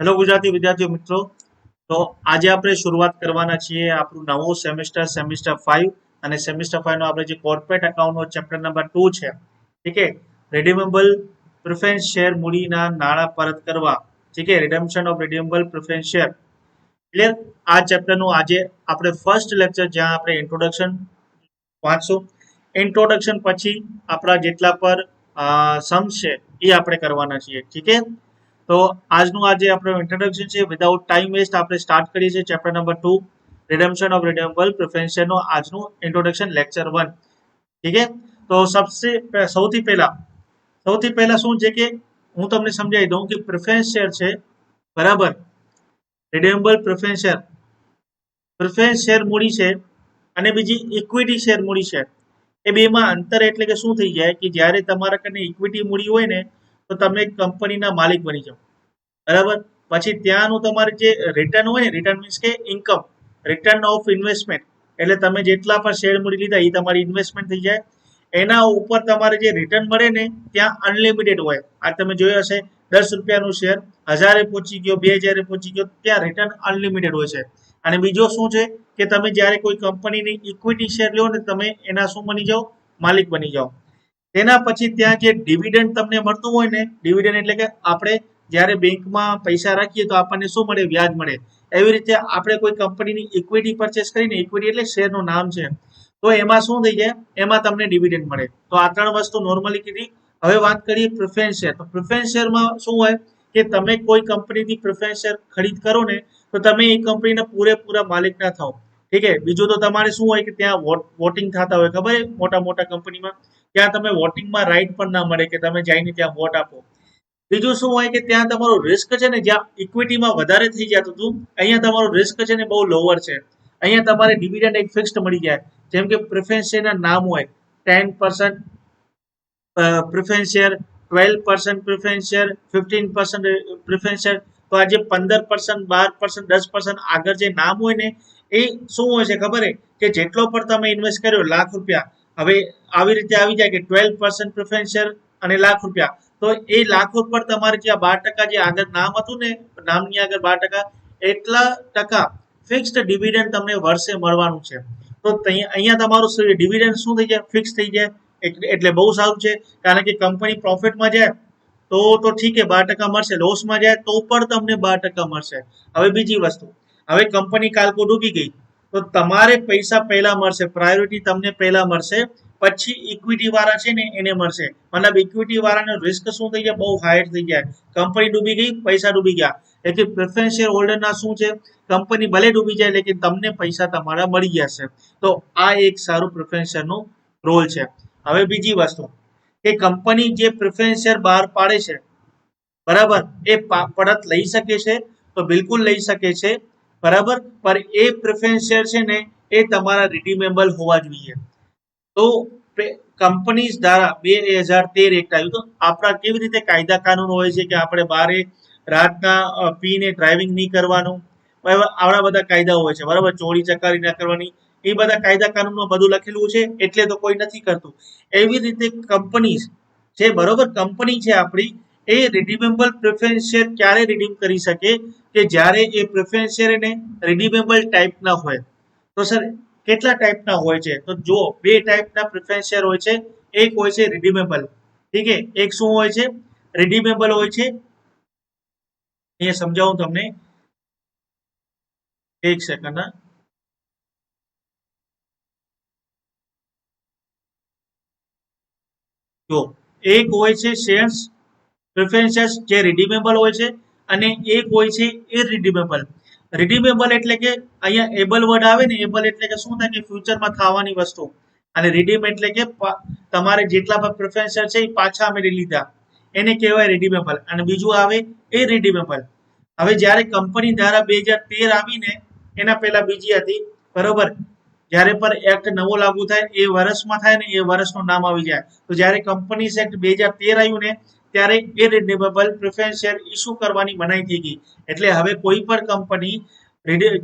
Hello Gujarati વિદ્યાર્થીઓ મિત્રો. તો આજે આપણે શરૂઆત કરવાના છીએ આપણું નવું સેમિસ્ટર સેમિસ્ટર ફાઇવ અને સેમિસ્ટર ફાઇવ નો આપણે જે કોર્પોરેટ અકાઉન્ટનો ચેપ્ટર નંબર ટુ છે. ઠીક છે? રિડીમેબલ પ્રિફરન્સ શેર મૂડીના નાણાં પરત કરવા. ઠીક છે? ઓફ રિડીમેબલ પ્રિફરન્સ શેર એટલે આ ચેપ્ટરનું આજે આપણે ફર્સ્ટ લેક્ચર જ્યાં આપણે ઇન્ટ્રોડક્શન વાંચશું. ઇન્ટ્રોડક્શન પછી આપણા જેટલા પર સમ છે, એ આપણે કરવાના છીએ. ઠીક છે? તો આજનું આજે આપણું ઇન્ટ્રોડક્શન છે વિધાઉટ ટાઈમ વેસ્ટ આપણે સ્ટાર્ટ કરીએ છીએ chapter number two redemption of redeemable પ્રિફરન્શિયરનો આજનું ઇન્ટ્રોડક્શન લેક્ચર વન ઠીક છે તો સબસે, સૌથી પહેલા સૌથી પહેલા શું છે કે, હું તમને સમજાવી દઉં કે પ્રિફરન્સ શેર છે, બરાબર? Redeemable preference share preference share મૂડી છે, અને બીજી ઇક્વિટી શેર મૂડી છે. એ બેમાં અંતર એટલે કે શું થઈ જાય કે જ્યારે તમારા કને ઇક્વિટી મૂડી હોય ને તો તમે કંપનીના માલિક બની જાઓ. બરાબર? પછી ત્યાંનું તમારે જે રિટર્ન હોય ને રિટર્ન મીન્સ કે ઇન્કમ રિટર્ન ઓફ ઇન્વેસ્ટમેન્ટ એટલે તમે જેટલા પણ શેર મૂડી લીધા એ તમારી ઇન્વેસ્ટમેન્ટ થઈ જાય. એના ઉપર તમારે જે રિટર્ન મળે ને, ત્યાં અનલિમિટેડ હોય. આ તમે જોયું હશે, દસ રૂપિયાનું શેર હજારે પહોંચી ગયો, બે હજારે પહોંચી ગયો, ત્યાં રિટર્ન અનલિમિટેડ હોય છે. અને બીજો શું છે કે તમે જ્યારે કોઈ કંપનીની ઇક્વિટી શેર લો ને, તમે એના શું બની જાઓ? માલિક બની જાઓ. તેના પછી ત્યાં જે ડિવિડન્ડ તમને મળતું હોય ને ડિવિડન્ડ એટલે કે આપણે જ્યારે બેંકમાં પૈસા રાખીએ તો આપણને શું મળે? વ્યાજ મળે. એવી રીતે આપણે કોઈ કંપનીની ઇક્વિટી પરચેસ કરીને ઇક્વિટી એટલે શેરનું નામ છે. તો એમાં શું થઈ જાય? એમાં તમને ડિવિડન્ડ મળે. તો આ ત્રણ વસ્તુ નોર્મલી કીધી. હવે વાત કરીએ પ્રિફરન્સ શેર તો પ્રિફરન્સ શેરમાં શું હોય? કે તમે કોઈ કંપનીથી પ્રિફરન્સ શેર ખરીદ કરો ને, તો તમે એ કંપનીના પૂરેપૂરા માલિક ના થાઓ. ઠીક છે? બીજું તો તમારે શું હોય કે ત્યાં વોટિંગ થતા હોય. ખબર મોટા મોટા કંપનીમાં ત્યાં તમે વોટિંગમાં રાઈટ પણ ના મળે કે તમે જઈને ત્યાં વોટ આપો. બીજું શું હોય કે ત્યાં તમારું રિસ્ક છે ને જ્યાં ઇક્વિટીમાં વધારે થઈ જતું હતું, અહીંયા તમારું રિસ્ક છે ને બહુ લોવર છે. અહીંયા તમારે ડિવિડન્ડ એક ફિક્સ્ડ મળી જાય. જેમ કે પ્રિફરન્સ શેરના નામ હોય ten percent preference share twelve percent preference share fifteen percent preference share તો આ જે પંદર પર્સન્ટ બાર પર્સન્ટ દસ પર્સન્ટ આગળ જે નામ હોય ને, એ શું હોય છે ખબર છે? કે જેટલો પણ તમે ઇન્વેસ્ટ કર્યો, લાખ રૂપિયા હવે આવી રીતે આવી જાય કે ટ્વેલ્વ પર્સન્ટ પ્રિફરન્સ શેર અને લાખ રૂપિયા. તો એ લાખો પર તમારે જે આ બાર ટકા જે આગળ નામ હતું ને, નામની આગળ બાર ટકા, એટલા ટકા ફિક્સ્ડ ડિવિડન્ડ તમને વર્ષે મળવાનું છે. તો અહીંયા તમારું ડિવિડન્ડ શું થઈ જાય? ફિક્સ થઈ જાય. એટલે બહુ સારું છે. કારણ કે કંપની પ્રોફિટમાં જાય, તો તો ઠીક બાર ટકા મળશે. લોસમાં જાય, તો પણ તમને બાર ટકા મળશે. હવે બીજી વસ્તુ. હવે કંપની કાલકો ડૂબી ગઈ. તો તમારે પૈસા પહેલા મળશે પ્રાયોરિટી તમને પહેલા મળશે, પછી ઇક્વિટી વાળા છે ને એને મળશે. મતલબ ઇક્વિટી વાળાનો રિસ્ક શું થઈ જાય? બહુ હાઈર થઈ જાય. કંપની ડૂબી ગઈ, પૈસા ડૂબી ગયા. એટલે પ્રેફરન્સ શેર હોલ્ડરના શું છે? કંપની ભલે ડૂબી જાય, લેકિન તમને પૈસા તમારા મળી જશે તો આ એક સારું પ્રેફરન્સ શેરનો રોલ છે. હવે બીજી વસ્તુ, કે કંપની જે પ્રેફરન્સ શેર બહાર પાડે છે, બરાબર? એ પરત લઈ શકે છે, તો બિલકુલ લઈ શકે છે. બરાબર? પર એ પ્રેફરન્સ શેર છે ને, એ તમારા રિડીમેબલ હોવા જોઈએ. તો કંપનીઝ દ્વારા બે હજાર તેર એક્ટ આવ્યું તો આપણા કેવી રીતે કાયદા કાનૂન હોય છે કે આપણે બારે રાતના પીને ડ્રાઇવિંગ નહીં કરવાનું? આવડા બધા કાયદા હોય છે, બરાબર? ચોરી ચકારી ના કરવાની. એ બધા કાયદા કાનૂનમાં બધું લખેલું છે, એટલે તો કોઈ નથી કરતું. એવી રીતે કંપનીઝ છે બરોબર કંપની છે આપણી એ રિડીમેબલ પ્રેફરન્સ શેર ક્યારે રિડીમ કરી શકે? કે જ્યારે એ પ્રેફરન્સ શેર એને રિડીમેબલ ટાઈપના હોય. તો સર કેટલા ટાઈપના હોય છે? તો જો બે ટાઈપના પ્રેફરન્સ શેર હોય છે. એક હોય છે રિડીમેબલ ઠીક છે? એક શું હોય છે? રિડીમેબલ હોય છે. અહીંયા સમજાવું તમને. એક સેકન્ડ હા. જો એક હોય છે શેર્સ પ્રેફરન્સીસ જે રિડીમેબલ હોય છે અને એક હોય છે ઇરરિડીમેબલ રિડીમેબલ એટલે કે અહીંયા એબલ વર્ડ આવે ને એબલ એટલે કે શું થાય કે ફ્યુચરમાં થવાની વસ્તુ. અને રિડીમ એટલે કે તમારે જેટલા પણ પ્રેફરન્સીસ છે એ પાછા અમે લીધા. એને કહેવાય રિડીમેબલ અને બીજું આવે એ રિડીમેબલ હવે જ્યારે કંપની ધારા બે હજાર તેર આવીને, એના પહેલા બીજી હતી, બરોબર? જ્યારે પણ એક્ટ નવો લાગુ થાય, એ વર્ષમાં થાય ને, એ વર્ષનું નામ આવી જાય. તો જ્યારે કંપનીઝ એક્ટ બે હજાર તેર આવ્યું ને ત્યારે એ પ્રેફરન્સ શેર ઇસ્યુ કરવાની મનાઈ થઈ ગઈ. એટલે હવે કોઈ પણ કંપની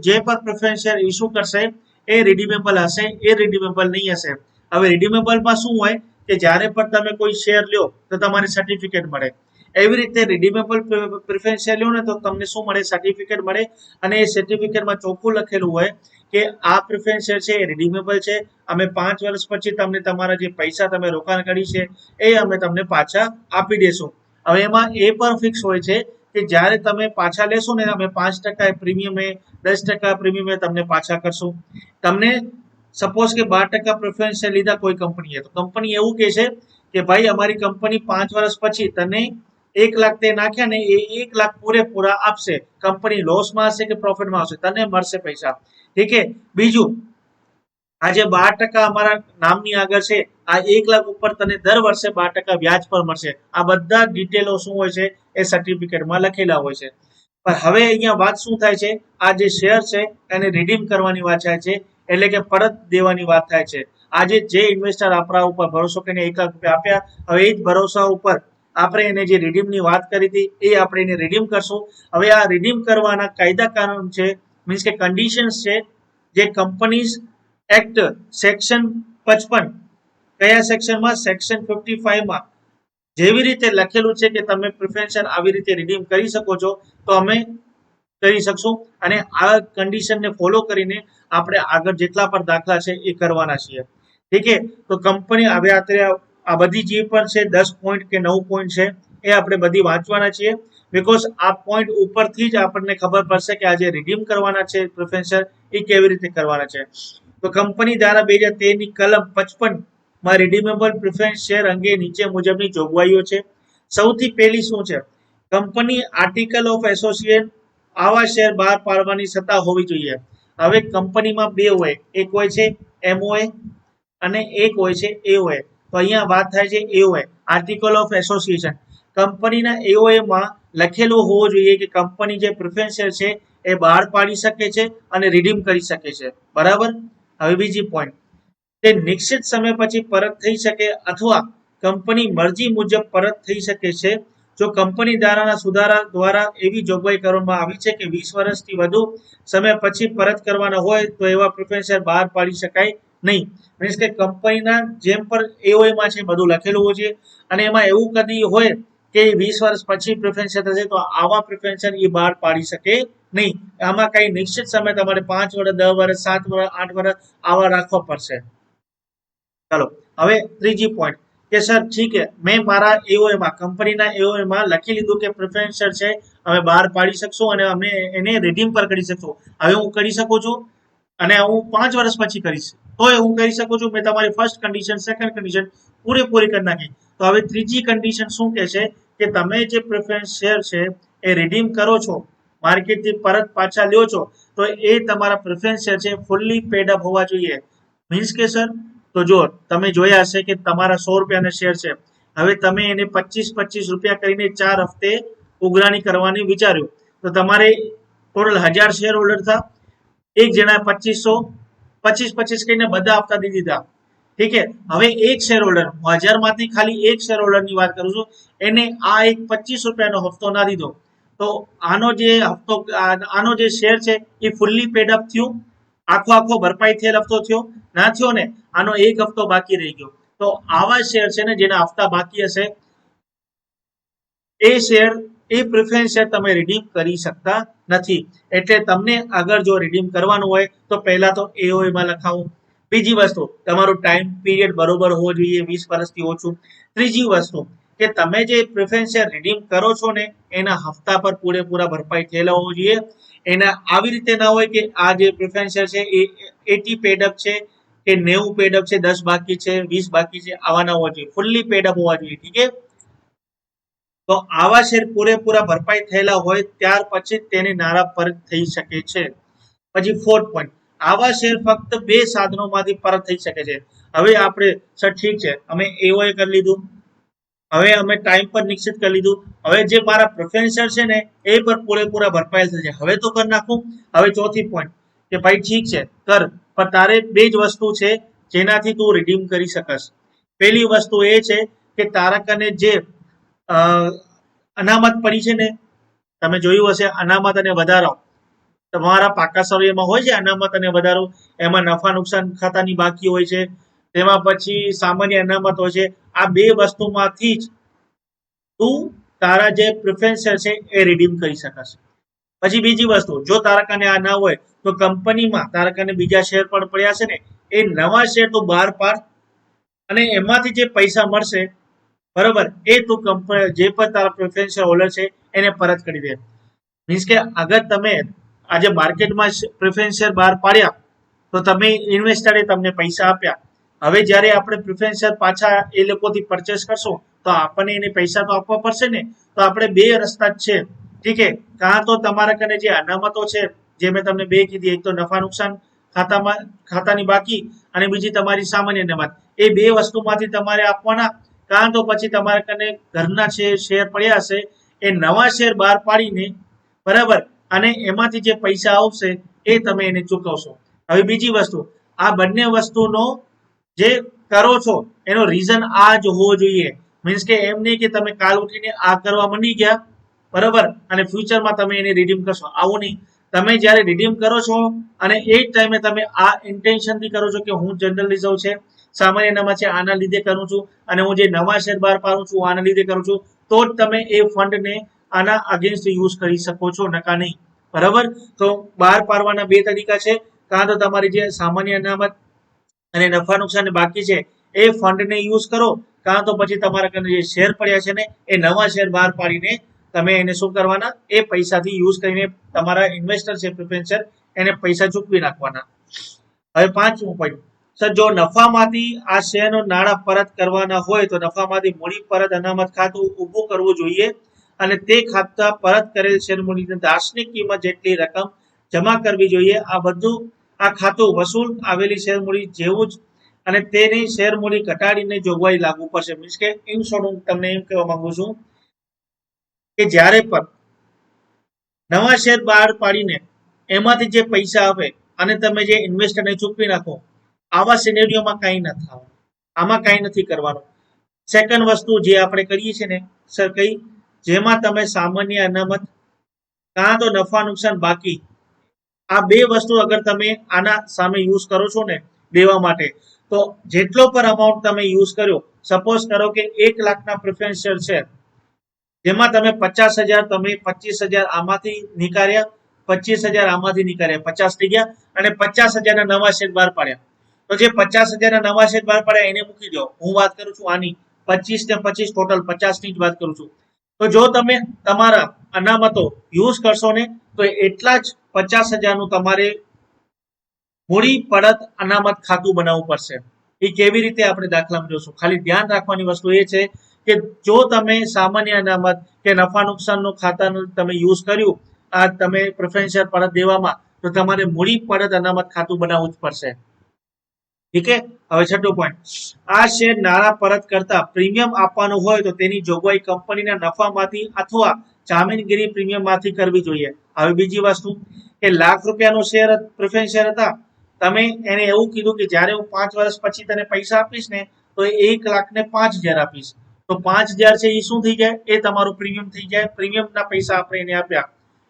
જે પણ પ્રેફરન્સ શેર ઇસ્યુ કરશે, એ રિડીમેબલ હશે, એ રિડીમેબલ નહીં હશે. હવે રિડીમેબલમાં શું હોય કે જ્યારે પણ તમે કોઈ શેર લ્યો, તો તમારે સર્ટિફિકેટ મળે. એવી રીતે રિડીમેબલ પ્રિફરન્શિયલ લો ને તો તમને શું મળે? સર્ટિફિકેટ મળે અને એ સર્ટિફિકેટમાં ચોખ્ખું લખેલું હોય કે આ પ્રિફરન્શિયલ છે, એ રિડીમેબલ છે. અમે પાંચ વર્ષ પછી તમને તમારા જે પૈસા તમે રોકાણ કરી છે, એ અમે તમને પાછા આપી દેશું. હવે એમાં એ પણ ફિક્સ હોય છે કે જ્યારે તમે પાછા લેશો ને, અમે પાંચ ટકા પ્રીમિયમે દસ ટકા પ્રીમિયમે તમને પાછા કરશું. તમને સપોઝ કે બાર ટકા પ્રિફરન્શિયલ લીધા કોઈ કંપનીએ, તો કંપની એવું કહે છે કે ભાઈ અમારી કંપની પાંચ વર્ષ પછી તને એક લાખ તે નાખ્યા ને એ એક લાખ પૂરેપૂરા આપશે. કંપની લોસમાં હશે કે પ્રોફિટમાં હશે? તને મળશે પૈસા. ઠીક છે? બીજું, આજે બાર ટકા અમારા નામની આગળ છે. આ એક લાખ ઉપર તને દર વર્ષે બાર ટકા વ્યાજ પર મળશે. આ બધા ડિટેલો શું હોય છે? એ સર્ટિફિકેટમાં લખેલા હોય છે. પણ હવે અહીંયા વાત શું થાય છે? આ જે શેર છે, એને રિડીમ કરવાની વાત થાય છે. એટલે કે પરત દેવાની વાત થાય છે. આજે જે ઇન્વેસ્ટર આપણા ઉપર ભરોસો કરીને એક લાખ રૂપિયા આપ્યા, હવે એ જ ભરોસા ઉપર આપણે એને જે રિડીમની વાત કરી હતી, એ આપણે એને રિડીમ કરશું. હવે આ રિડીમ કરવાના કાયદા કાનૂન છે મીન્સ કે કન્ડિશન્સ છે, જે કંપનીઝ એક્ટ સેક્શન પચપન. કયા સેક્શનમાં સેક્શન ફિફ્ટી ફાઈવમાં જેવી રીતે લખેલું છે કે તમે પ્રિફેન્શન આવી રીતે રિડીમ કરી શકો છો, તો અમે કરી શકશું. અને આ કન્ડિશનને ફોલો કરીને આપણે આગળ જેટલા પણ દાખલા છે, એ કરવાના છીએ. ઠીક છે? તો કંપની હવે અત્યારે આ બધી જે પણ છે, દસ પોઈન્ટ કે નવ પોઈન્ટ છે, એ આપણે બધી વાંચવાના છીએ. બીકોઝ આ પોઈન્ટ ઉપરથી જ આપણને ખબર પડશે કે આજે રિડીમ કરવાના છે પ્રોફેસર એ કેવી રીતે કરવાના છે. તો કંપની દ્વારા બે હજાર તેરની કલમ પચપનમાં રિડીમેબલ પ્રિફરન્સ શેર અંગે નીચે મુજબની જોગવાઈઓ છે. સૌથી પહેલી શું છે? કંપની આર્ટિકલ ઓફ એસોસિએટ આવા શેર બહાર પાડવાની સત્તા હોવી જોઈએ. હવે કંપનીમાં બે હોય. એક હોય છે એમઓએ અને એક હોય છે એઓએ તો અહીંયા વાત થાય છે એઓએ આર્ટિકલ ઓફ એસોસિએશન કંપનીના એઓએ માં લખેલું હોવું જોઈએ કે કંપની જે પ્રિફરન્સ શેર છે એ બહાર પાડી શકે છે અને રિડીમ કરી શકે છે. બરાબર? હવે બીજી પોઈન્ટ તે નિશ્ચિત સમય પછી પરત થઈ શકે અથવા કંપની મરજી મુજબ પરત થઈ શકે છે. જો કંપની દ્વારાના સુધારા દ્વારા એવી જોગવાઈ કરવામાં આવી છે કે વીસ વર્ષથી વધુ સમય પછી પરત કરવાના હોય તો એવા પ્રિફરન્સ શેર બહાર પાડી શકાય નહીં. મીન્સ કે કંપનીના જેમ પણ એઓએમાં છે, બધું લખેલું હોય છે. અને એમાં એવું કદી હોય કે વીસ વર્ષ પછી પ્રિફરન્સ થશે તો આવા પ્રિફરન્સ એ બહાર પાડી શકે નહીં. આમાં કઈ નિશ્ચિત સમય તમારે પાંચ વર્ષ દસ વર્ષ સાત વર્ષ આઠ વર્ષ આવા રાખવા પડશે. ચાલો, હવે ત્રીજી પોઈન્ટ કે સર ઠીક મેં મારા એઓએમાં કંપનીના એઓએમાં લખી લીધું કે પ્રિફરન્સ છે, અમે બહાર પાડી શકશું અને અમે એને રિડીમ પર કરી શકશું. હવે હું કરી શકું છું અને હું પાંચ વર્ષ પછી કરીશ. તોય હું કહી શકું છું મેં તમારી ફર્સ્ટ કન્ડિશન સેકન્ડ કન્ડિશન પૂરેપૂરી કરી નાખી. તો હવે ત્રીજી કન્ડિશન શું કહે છે? કે તમે જે પ્રિફરન્સ શેર છે એ રિડીમ કરો છો, માર્કેટથી પરત પાછા લ્યો છો, તો એ તમારા પ્રિફરન્સ શેર છે ફૂલ્લી પેડ અપ હોવા જોઈએ. મીન્સ કે સર, તો જો તમે જોયા હશે કે તમારા સો રૂપિયાના શેર છે. હવે તમે એને પચીસ પચીસ રૂપિયા કરીને ચાર હફતે ઉઘરાણી કરવાની વિચાર્યું. તો તમારે ટોટલ હજાર શેર હોલ્ડર થા. એક જણા પચીસો પચીસ પચીસ કરીને બધા આપતા દીધી દીધા. ઠીક છે? હવે એક શેર હોલ્ડર હજારમાંથી ખાલી એક શેર હોલ્ડરની વાત કરું છું, એને આ એક પચીસ રૂપિયાનો હપ્તો ના દીધો. તો આનો જે હપ્તો, આનો જે શેર છે, એ ફૂલ્લી પેડ અપ થયું. આખો આખો ભરપાઈ થયેલ હપ્તો થયો. ના થયો ને, આનો એક હપ્તો બાકી રહી ગયો. તો આવા શેર છે ને, જેના હપ્તા બાકી હશે, એ શેર એ પ્રિફરન્સ શેર તમે રિડીમ કરી શકતા નથી. એટલે તમને આગળ જો રિડીમ કરવાનું હોય, તો પહેલા તો એઓએમાં લખાવો. બીજી વસ્તુ, તમારો ટાઈમ પીરિયડ બરોબર હોવો જોઈએ, વીસ વર્ષથી ઓછું. ત્રીજી વસ્તુ, કે તમે જે પ્રિફરન્સ શેર રિડીમ કરો છો ને, એના હપ્તા પર પૂરેપૂરા ભરપાઈ થયેલા હોવો જોઈએ. એના આવી રીતે ના હોય કે આ જે પ્રિફરન્સ શેર છે, એ એટી પેડઅપ છે, કે નેવું પેડઅપ છે, દસ બાકી છે, વીસ બાકી છે, આવા ના હોવા જોઈએ. ફૂલ્લી પેડઅપ હોવા જોઈએ, ઠીક છે? તો આવા શેર પૂરેપૂરા ભરપાઈ થયેલા હોય ત્યાર પછી તેની નારા પરત થઈ શકે છે. પછી ફોર્થ પોઈન્ટ આવા શેર ફક્ત બે સાધનોમાંથી પરત થઈ શકે છે. હવે આપણે સર ઠીક છે, અમે એઓએ કરી લીધું. હવે અમે ટાઈમ પર નિશ્ચિત કરી લીધું. હવે જે મારા પ્રોફેન્સર છે ને, એ પર પૂરેપૂરા ભરપાઈ થશે. હવે તો કરી નાખું. હવે ચોથી પોઈન્ટ કે ભાઈ ઠીક છે, કર, પણ તારે બે જ વસ્તુ છે જેનાથી તું રિડીમ કરી શકશ. પહેલી વસ્તુ એ છે કે તારા કને જે અનામત પડી છે ને? તમે જોયું હશે, અનામત અને વધારો. તમારા પાકા સર્વેમાં હોય છે અનામત અને વધારો? એમાં નફા નુકસાન ખાતાની બાકી હોય છે. તેમાં પછી સામાન્ય અનામત હોય છે. આ બે વસ્તુમાંથી જ તું તારા જે પ્રિફરન્સ છે એ રિડીમ કરી શકાશે. પછી બીજી વસ્તુ, જો તારા કને આ ના હોય, તો કંપનીમાં તારા કને બીજા શેર પણ પડ્યા છે ને? એ નવા શેર તું બહાર પાડ. અને એમાંથી જે પૈસા મળશે બરોબર? એ તું કંપની જે પણ તારા પ્રેફરન્શિયલ હોલ્ડર છે, એને પરત કરી દે. મીન્સ કે અગર તમે આજે માર્કેટમાં પ્રેફરન્શિયલ બહાર પાડ્યા, તો તમે ઇન્વેસ્ટરે તમને પૈસા આપ્યા. હવે જ્યારે આપણે પ્રેફરન્શિયલ પાછા એ લોકોથી પરચેસ કરશું, તો આપણને એને પૈસા તો આપવા પડશે ને? તો આપણે બે રસ્તા જ છે. ઠીક છે? કાં તો તમારા કને જે અનામતો છે, જે મેં તમને બે કીધી, એક તો નફા નુકસાન ખાતામાં, ખાતાની બાકી અને બીજી તમારી સામાન્ય અનામત એ બે વસ્તુમાંથી તમારે આપવાના કાં તો પછી તમારા કને ઘરના છે, શેર પડ્યા હશે, એ નવા શેર બહાર પાડીને, બરાબર? અને એમાંથી જે પૈસા આવશે, એ તમે એને ચૂકવશો. હવે બીજી વસ્તુ, આ બંને વસ્તુનો જે કરો છો, એનો રીઝન આ જ હોવો જોઈએ. મીન્સ કે એમ નહીં કે તમે કાલ ઉઠીને આ કરવા માંડી ગયા, બરાબર? અને ફ્યુચરમાં તમે એને રિડીમ કરશો. આવું નહીં. તમે જ્યારે રિડીમ કરો છો, અને એ જ ટાઈમે તમે આ ઇન્ટેન્શનથી કરો છો કે હું જનરલિઝમ છે સામાન્ય નામાં છે, આના લીધે કરું છું અને હું જે નવા શેર બહાર પાડું છું, આના લીધે કરું છું, તો જ તમે એ ફંડને આના અગેન્સ્ટ યુઝ કરી શકો છો, નકા નહીં. બરાબર? તો બહાર પાડવાના બે તરીકા છે. કાં તો તમારી જે સામાન્ય અનામત અને નફા નુકસાન બાકી છે, એ ફંડને યુઝ કરો. કાં તો પછી તમારા કને જે શેર પડ્યા છે ને, એ નવા શેર બહાર પાડીને તમે એને શું કરવાના? એ પૈસાથી યુઝ કરીને તમારા ઇન્વેસ્ટર છે પ્રિફેન્સર એને પૈસા ચૂકવી નાખવાના. હવે પાંચમું પોઈન્ટ સર, જો નફામાંથી આ શેરનો નાણાં પરત કરવાના હોય તો નફામાંથી મૂડી પરત અનામત ખાતું ઊભું કરવું જોઈએ અને તે ખાતા પરત કરેલ શેર મૂડીની દાર્શનિક કિંમત જેટલી રકમ જમા કરવી જોઈએ. આ બધું આ ખાતું વસૂલ આવેલી શેર મૂડી જેવું જ અને તેની શેર મૂડી ઘટાડીને જોગવાઈ લાગુ પડશે. મીન્સ કે ઇન શોર્ટ હું તમને એમ કહેવા માંગુ છું કે જ્યારે પણ નવા શેર બહાર પાડીને એમાંથી જે પૈસા આવે અને તમે જે ઇન્વેસ્ટરને ચૂકવી નાખો આવા સિનેરિયોમાં કાંઈ ન થવાનું. આમાં કાંઈ નથી કરવાનું. સેકન્ડ વસ્તુ જે આપણે કરીએ છીએ ને સર કઈ? જેમાં તમે સામાન્ય અનામત, કાં તો નફા નુકસાન બાકી. આ બે વસ્તુ અગર તમે આના સામે યુઝ કરો છો ને, દેવા માટે, તો જેટલો પણ અમાઉન્ટ તમે યુઝ કર્યો સપોઝ કરો કે એક લાખના પ્રિફરન્સ શેર છે જેમાં તમે પચાસ હજાર, તમે પચીસ હજાર આમાંથી નીકાળ્યા, પચીસ હજાર આમાંથી નીકાળ્યા, પચાસ થઈ ગયા, અને પચાસ હજારના નવા શેર બહાર પાડ્યા. તો જે પચાસ હજારના નવા શેર બહાર પડ્યા એને મૂકી દો. હું વાત કરું છું આની. પચીસ ને પચીસ ટોટલ પચાસની જ વાત કરું છું. તો જો તમે તમારા અનામતો યુઝ કરશો ને, તો એટલા જ પચાસ હજારનું તમારે મૂડી પડત અનામત ખાતું બનાવવું પડશે. એ કેવી રીતે આપણે દાખલામાં જોશું? ખાલી ધ્યાન રાખવાની વસ્તુ એ છે કે જો તમે સામાન્ય અનામત કે નફા નુકસાનનું ખાતાનું તમે યુઝ કર્યું, આ તમે પ્રેફરન્શિયલ પડત દેવામાં, તો તમારે મૂડી પડત અનામત ખાતું બનાવવું જ પડશે. ઠીક છે હવે છઠ્ઠો પોઈન્ટ આ શેર નાણાં પરત કરતા પ્રીમિયમ આપવાનું હોય તો તેની જોગવાઈ કંપનીના નફામાંથી અથવા જામીનગીરી પ્રીમિયમમાંથી કરવી જોઈએ. હવે બીજી વસ્તુ કે લાખ રૂપિયાનો શેર પ્રેફરન્સ શેર હતા. તમે એને એવું કીધું કે જ્યારે હું પાંચ વર્ષ પછી તને પૈસા આપીશ ને, તો એક લાખ ને પાંચ હજાર આપીશ. તો પાંચ હજાર છે એ શું થઈ જાય? એ તમારું પ્રીમિયમ થઈ જાય. પ્રીમિયમના પૈસા આપણે એને આપ્યા.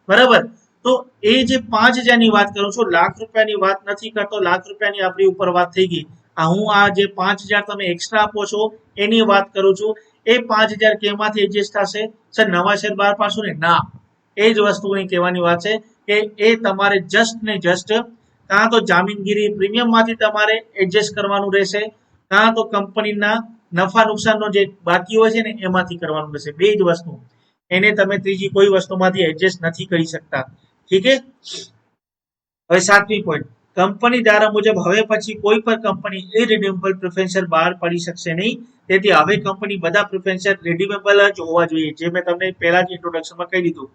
બરાબર? તો એ જે પાંચ હજારની વાત કરું છું, લાખ રૂપિયાની વાત નથી કરતો, લાખ રૂપિયાની આપણી ઉપર વાત થઈ ગઈ. આ હું આ જે પાંચ હજાર તમે એક્સ્ટ્રા આપો છો, એની વાત કરું છું. એ પાંચ હજાર કેમાંથી એડજસ્ટ થશે? સર, નવા શેર બહાર પાડશો ને? ના. એ જ વસ્તુની કહેવાની વાત છે કે એ તમારે જસ્ટ ને જસ્ટ કાં તો જામીનગીરી પ્રીમિયમમાંથી તમારે એડજસ્ટ કરવાનું રહેશે, કાં તો કંપનીના નફા નુકસાનનો જે બાકી હોય છે ને, એમાંથી કરવાનું રહેશે. બે જ વસ્તુ. એને તમે ત્રીજી કોઈ વસ્તુમાંથી એડજસ્ટ નથી કરી શકતા. ઠીક છે? હવે સાતમી પોઈન્ટ કંપની ધારા મુજબ હવે પછી કોઈ પણ કંપની ઇરિડ્યુમેબલ પ્રિફરન્સર બહાર પડી શકશે નહીં. તેથી હવે કંપની બધા પ્રિફરન્સર રિડ્યુમેબલ જ હોવા જોઈએ, જે મેં તમને પહેલા જ ઇન્ટ્રોડક્શનમાં કહી દીધું.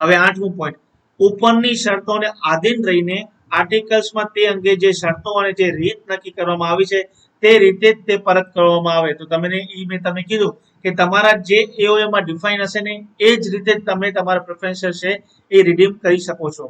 હવે આઠમું પોઈન્ટ ઉપરની શરતોને આધીન રહીને આર્ટિકલ્સમાં તે અંગે જે શરતો અને જે રીત નક્કી કરવામાં આવી છે તે રીતે જ તે પરત કરવામાં આવે. તો તમને એ મેં તમને કીધું કે તમારા જે એઓએમાં ડિફાઇન હશે ને, એ જ રીતે તમે તમારા પ્રેફરન્સ છે એ રિડીમ કરી શકો છો.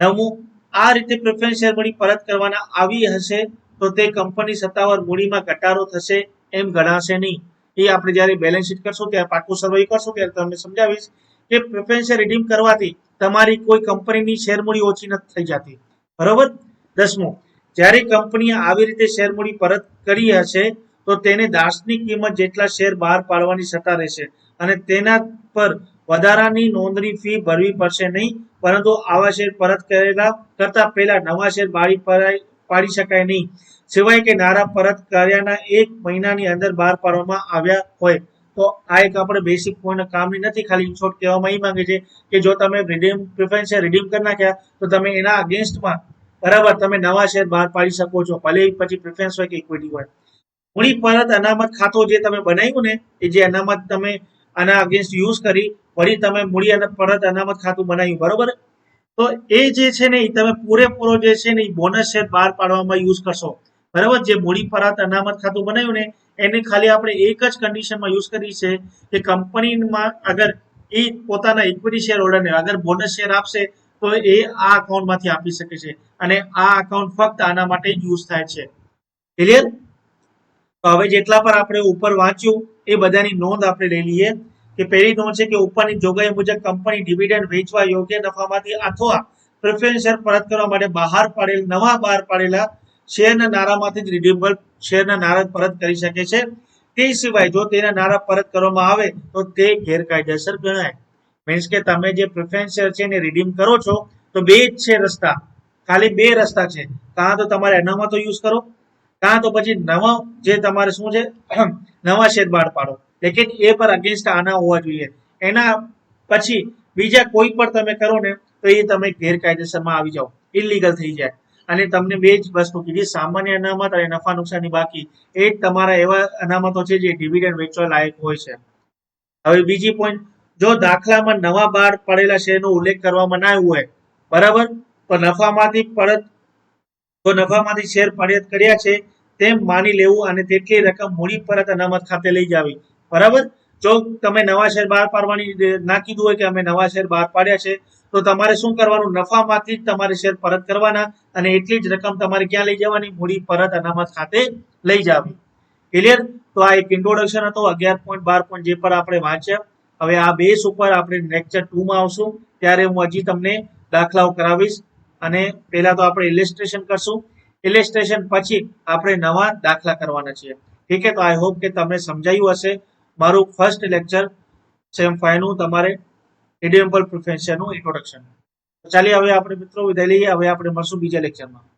નવમું આ રીતે પ્રેફરન્સ શેર મળી પરત કરવાના આવી હશે, તો તે કંપની સત્તાવાર મૂડીમાં ઘટાડો થશે એમ ગણાશે નહીં. એ આપણે જ્યારે બેલેન્સ શીટ કરશું, ત્યારે પાકું સર્વે કરશું, ત્યારે તમને સમજાવીશ કે પ્રેફરન્સ શેર રિડીમ કરવાથી તમારી કોઈ કંપનીની શેર મૂડી ઓછી નથી થઈ જતી. બરોબર? દસમું જ્યારે કંપનીએ આવી રીતે શેર મૂડી પરત કરી હશે, તો તેને દાર્શનિક કિંમત જેટલા શેર બહાર પાડવાની સત્તા રહેશે અને તેના પર વધારાની નોંધણી ફી ભરવી પડશે નહીં, પરંતુ આવા શેર પરત કરેલા કરતા પહેલા નવા શેર બાળી પાડી શકાય નહીં. સિવાય કે નારા પરત કર્યાના એક મહિનાની અંદર બહાર પાડવામાં આવ્યા હોય, તો આ એક આપણે બેસિક પોઈન્ટ કામની નથી, ખાલી શોર્ટ કહેવામાં એ માંગે છે કે જો તમે રિડીમ પ્રિફરન્સ રિડીમ કરી નાખ્યા, તો તમે એના અગેન્સ્ટમાં બરાબર, તમે નવા શેર બહાર પાડી શકો છો, ભલે પછી પ્રિફરન્સ હોય કે ઇક્વિટી હોય. મૂડી પરત અનામત ખાતું જે તમે બનાવ્યું ને, એ જે અનામત તમે આના અગેન્સ્ટ યુઝ કરી વળી તમે મૂડી અને પરત અનામત ખાતું બનાવ્યું, બરોબર? તો એ જે છે ને એ તમે પૂરેપૂરો જે છે ને એ બોનસ શેર બહાર પાડવામાં યુઝ કરશો. બરાબર? જે મૂડી પરત અનામત ખાતું બનાવ્યું ને, એને ખાલી આપણે એક જ કન્ડિશનમાં યુઝ કરી છે કે કંપનીમાં અગર એ પોતાના ઇક્વિટી શેર હોલ્ડરને અગર બોનસ શેર આપશે, તો એ આ અકાઉન્ટમાંથી આપી શકે છે. અને આ અકાઉન્ટ ફક્ત આના માટે યુઝ થાય છે. ક્લિયર તો હવે જેટલા પર આપણે ઉપર વાંચ્યું, એ બધાની નોંધ આપણે લઈ લઈએ કે પહેલી નોંધ છે કે ઉપરની જોગવાઈ મુજબ કંપની ડિવિડન્ડ વેચવા યોગ્ય નફામાંથી અથવા પ્રેફરન્સ શેર પરત કરવા માટે બહાર પાડેલ, નવા બહાર પાડેલા શેરના નારામાંથી જ રિડીમેબલ શેરના નારા પરત કરી શકે છે. તે સિવાય જો તેના નારા પરત કરવામાં આવે, તો તે ગેરકાયદેસર ગણાય. મીન્સ કે તમે જે પ્રેફરન્સ શેર છે એને રિડીમ કરો છો, તો બે જ છે રસ્તા. ખાલી બે રસ્તા છે. કાં તો તમારે અનામતો યુઝ કરો, કાં તો પછી નવા જે તમારે શું છે નવા શેર બહાર પાડો. લેકિન એ પર અગેન્સ્ટ આના હોવા જોઈએ. એના પછી બીજા કોઈ પણ તમે કરો ને, તો એ તમે ગેરકાયદેસરમાં આવી જાઓ. ઇલીગલ થઈ જાય. અને તમને બે જ વસ્તુ કીધી, સામાન્ય અનામત અને નફા નુકસાનની બાકી. એ જ તમારા એવા અનામતો છે જે ડિવિડન્ડ વેચવા લાયક હોય છે. હવે બીજી પોઈન્ટ જો દાખલામાં નવા બહાર પડેલા શેરનો ઉલ્લેખ કરવામાં ના આવ્યો હોય, બરાબર? તો નફામાંથી પરત, તો નફામાંથી શેર પરત કર્યા છે, તેમ માની લેવું અને તેટલી રકમ મૂડી પરત અનામત ખાતે લઈ જાવી. બરાબર? જો તમે નવા શેર બહાર પાડવાની ના કીધું હોય કે અમે નવા શેર બહાર પાડ્યા છે, તો તમારે શું કરવાનું? નફામાંથી જ તમારે શેર પરત કરવાના અને એટલી જ રકમ તમારે ક્યાં લઈ જવાની? મૂડી પરત અનામત ખાતે લઈ જાવી. ક્લિયર? તો આ એક ઇન્ટ્રોડક્શન હતો, અગિયાર પોઈન્ટ બાર પોઈન્ટ જે પર આપણે વાંચ્યા. હવે આ બેસ ઉપર આપણે લેક્ચર ટુમાં આવશું. ત્યારે હું હજી તમને દાખલાઓ કરાવીશ. અને પહેલા તો આપણે ઇલેસ્ટ્રેશન કરશું. ઇલિસ્ટ્રેશન પછી આપણે નવા દાખલા કરવાના છીએ. ઠીક છે? તો આઈ હોપ કે તમને સમજાયું હશે. મારું ફર્સ્ટ લેક્ચર સેમ ફાઈવનું તમારે ઇડિયમ્પલ પ્રિફરન્સનું ઇન્ટ્રોડક્શન ચાલીએ, હવે આપણે મિત્રો વિદાય લઈએ. હવે આપણે મળશું બીજા લેક્ચરમાં